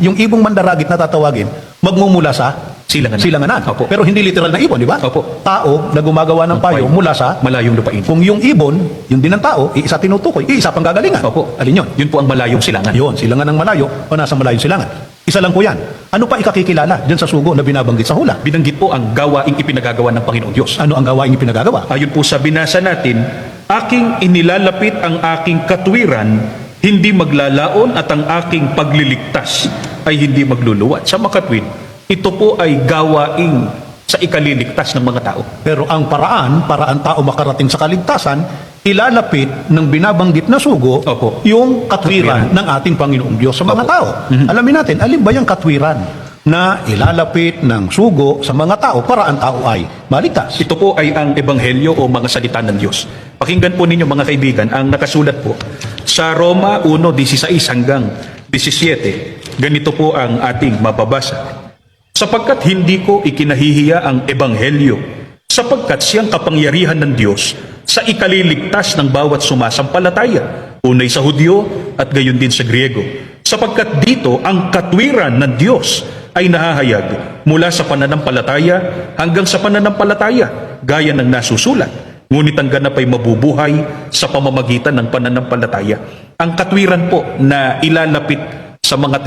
yung ibong mandaragit na tatawagin, magmumula sa Silanganan. silanganan. Opo. Pero hindi literal na ibon, di ba? Opo. Tao na gumagawa ng payong mula sa Malayong lupain. kung yung ibon, yung din ng tao, iisa tinutukoy, iisa pang gagalingan. Opo. Alin yun? Yun po ang malayong silangan. Yun, silangan ng malayo o nasa malayong silangan. Isa lang po yan. Ano pa ikakikilala dyan sa sugo na binabanggit sa hula? Binanggit po ang gawaing ipinagagawa ng Panginoong Diyos. Ano ang gawaing ipinagagawa? Ayon po sa binasa natin, aking inilalapit ang aking katwiran, hindi maglalaon at ang aking pagliligtas ay hindi magluluwat. Sa makatwid, ito po ay gawaing sa ikaliligtas ng mga tao. Pero ang paraan, para ang tao makarating sa kaligtasan, ilalapit ng binabanggit na sugo Opo. yung katwiran ng ating Panginoong Diyos sa mga Opo. tao. Alamin natin, alin ba yung katwiran na ilalapit ng sugo sa mga tao para ang tao ay maligtas? Ito po ay ang ebanghelyo o mga salita ng Diyos. Pakinggan po ninyo mga kaibigan, ang nakasulat po sa Roma 1:16 hanggang 17. Ganito po ang ating mababasa. Sapagkat hindi ko ikinahihiya ang ebanghelyo, sapagkat siyang kapangyarihan ng Diyos sa ikaliligtas ng bawat sumasampalataya, unay sa Hudyo at gayon din sa Griego. Sapagkat dito ang katwiran ng Diyos ay nahahayag mula sa pananampalataya hanggang sa pananampalataya, gaya ng nasusulat. Ngunit ang ganap ay mabubuhay sa pamamagitan ng pananampalataya. Ang katwiran po na ilalapit sa mga tao